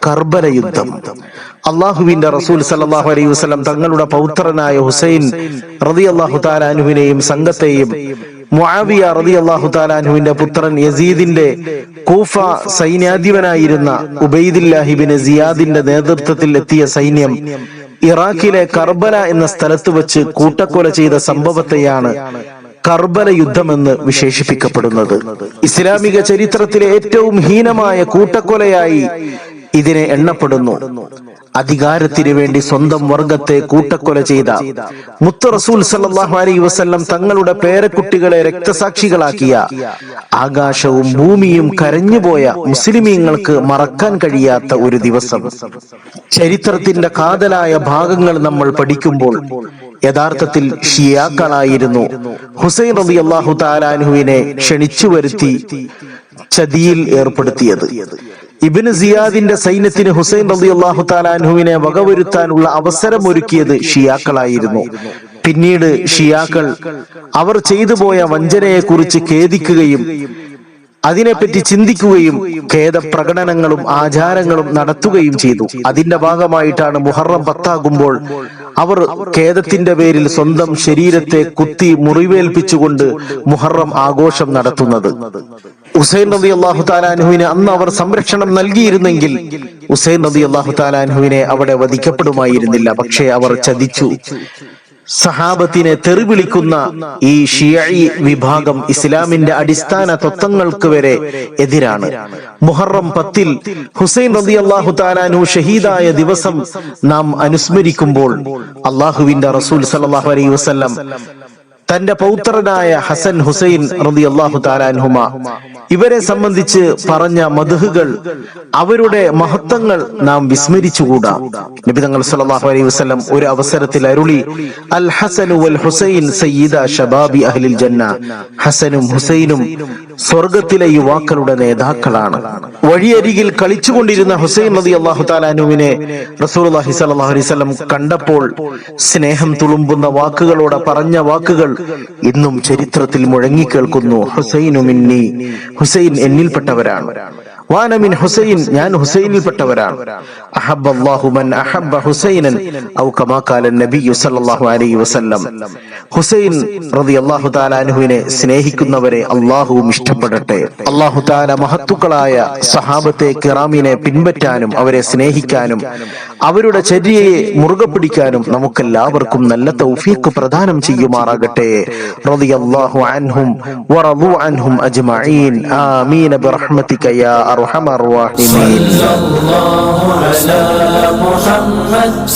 കർബല യുദ്ധം. അള്ളാഹുവിന്റെ റസൂൽ സല്ലല്ലാഹു അലൈഹി വസല്ലം തങ്ങളുടെ പൗത്രനായ ഹുസൈൻ റതി അള്ളാഹു താലാനുവിനെയും സംഘത്തെയും മുആവിയ റതി അള്ളാഹു താലാനുവിന്റെ പുത്രൻ യസീദിന്റെ കൂഫ സൈന്യാധിപനായിരുന്ന ഉബൈദില്ലാഹിബിന് സിയാദിന്റെ നേതൃത്വത്തിൽ എത്തിയ സൈന്യം ഇറാഖിലെ കർബല എന്ന സ്ഥലത്ത് വെച്ച് കൂട്ടക്കൊല ചെയ്ത സംഭവത്തെയാണ് കർബല യുദ്ധമെന്ന് വിശേഷിപ്പിക്കപ്പെടുന്നത്. ഇസ്ലാമിക ചരിത്രത്തിലെ ഏറ്റവും ഹീനമായ കൂട്ടക്കൊലയായി ഇതിനെ എണ്ണപ്പെടുന്നു. അധികാരത്തിന് വേണ്ടി സ്വന്തം വർഗത്തെ കൂട്ടക്കൊല ചെയ്ത മുത്ത റസൂൽ സല്ലല്ലാഹു അലൈഹി വസല്ലം തങ്ങളുടെ പേരക്കുട്ടികളെ രക്തസാക്ഷികളാക്കിയ ആകാശവും ഭൂമിയും കരഞ്ഞുപോയ മുസ്ലിമീങ്ങൾക്ക് മറക്കാൻ കഴിയാത്ത ഒരു ദിവസം. ചരിത്രത്തിന്റെ കാതലായ ഭാഗങ്ങൾ നമ്മൾ പഠിക്കുമ്പോൾ യഥാർത്ഥത്തിൽ ഷിയാക്കളായിരുന്നു. ഹുസൈൻ റബി അള്ളാഹു താലാൻഹുവിനെ ക്ഷണിച്ചു വരുത്തി ചതിയിൽ ഏർപ്പെടുത്തിയത്. ഇബിന് സിയാദിന്റെ സൈന്യത്തിന് ഹുസൈൻ റബി അള്ളാഹു താലാൻഹുവിനെ വകവരുത്താനുള്ള അവസരം ഒരുക്കിയത് ഷിയാക്കളായിരുന്നു. പിന്നീട് ഷിയാക്കൾ അവർ ചെയ്തു പോയ വഞ്ചനയെ കുറിച്ച് ഖേദിക്കുകയും അതിനെപ്പറ്റി ചിന്തിക്കുകയും ഖേദപ്രകടനങ്ങളും ആചാരങ്ങളും നടത്തുകയും ചെയ്തു. അതിന്റെ ഭാഗമായിട്ടാണ് മുഹറം പത്താകുമ്പോൾ അവർ ഖേദത്തിന്റെ പേരിൽ സ്വന്തം ശരീരത്തെ കുത്തി മുറിവേൽപ്പിച്ചുകൊണ്ട് മുഹറം ആഘോഷം നടത്തുന്നത്. ഹുസൈൻ നദി അള്ളാഹു താലാൻഹുവിന് അന്ന് അവർ സംരക്ഷണം നൽകിയിരുന്നെങ്കിൽ ഹുസൈൻ നദി അള്ളാഹു താലാൻഹുവിനെ അവിടെ വധിക്കപ്പെടുമായിരുന്നില്ല. പക്ഷേ അവർ ചതിച്ചു. സഹാബത്തിനെ തെറിവിളിക്കുന്ന ഈ ഷിയഈ വിഭാഗം ഇസ്ലാമിന്റെ അടിസ്ഥാന തത്വങ്ങൾക്ക് വരെ എതിരാണ്. മുഹറം പത്തിൽ ഹുസൈൻ റബി അള്ളാഹു താലാനു ഷഹീദായ ദിവസം നാം അനുസ്മരിക്കുമ്പോൾ അള്ളാഹുവിന്റെ റസൂൽ സല്ലല്ലാഹു അലൈഹി വസല്ലം തന്റെ പൗത്രനായ ഹസൻ ഹുസൈൻ റതി അള്ളാഹു താലാൻഹുമ ഇവരെ സംബന്ധിച്ച് പറഞ്ഞ മധുഹുകൾ അവരുടെ മഹത്വങ്ങൾ നാം വിസ്മരിച്ചുകൂടാ. നബി തങ്ങൾ സല്ലല്ലാഹു അലൈഹി വസല്ലം ഒരു അവസരത്തിൽ അരുളി അൽ ഹസനു വൽ ഹുസൈൻ സയ്യിദ ഷബാബി അഹ്ലിൽ ജന്ന. ഹസനും ഹുസൈനും സ്വർഗത്തിലെ യുവാക്കളുടെ നേതാക്കളാണ്. വഴിയരികിൽ കളിച്ചുകൊണ്ടിരുന്ന ഹുസൈൻ റതി അള്ളാഹു താലാനുവിനെ റസൂലുള്ളാഹി സല്ലാഹു അലൈഹി കണ്ടപ്പോൾ സ്നേഹം തുളുമ്പുന്ന വാക്കുകളോടെ പറഞ്ഞ വാക്കുകൾ ഇന്നും ചരിത്രത്തിൽ മുഴങ്ങിക്കേൾക്കുന്നു. ഹുസൈനു മിന്നി. ഹുസൈൻ എന്നിൽപ്പെട്ടവരാണ്. വാനമിൻ ഹുസൈൻ ഞാൻ ഹുസൈനിൽപ്പെട്ടവരാണ്. അഹബ്ബ മൻ അഹബ്ബ ഹുസൈനൻ ഔ കമാ ഖാല നബിയു സല്ലല്ലാഹു അലൈഹി വസല്ലം. ഹുസൈൻ റളിയല്ലാഹു തആല അൻഹുവിനെ സ്നേഹിക്കുന്നവരെ അല്ലാഹുവും ഇഷ്ടപ്പെടട്ടെ. അല്ലാഹു തആല മഹത്തുക്കളായ സഹാബത്തെ കിറാമിനെ പിൻപറ്റാനും അവരെ സ്നേഹിക്കാനും അവരുടെ ചര്യയെ മുറുകെ പിടിക്കാനും നമുക്കെല്ലാവർക്കും നല്ല തൗഫീഖ് പ്രദാനം ചെയ്യുമാറാകട്ടെ. റളിയല്ലാഹു അൻഹും അൻഹും അജ്മഈൻ. ആമീൻ. ബിറഹ്മതിക യാ അർഹമർ റഹീമീൻ. സല്ലല്ലാഹു അലാ മുഹമ്മദ്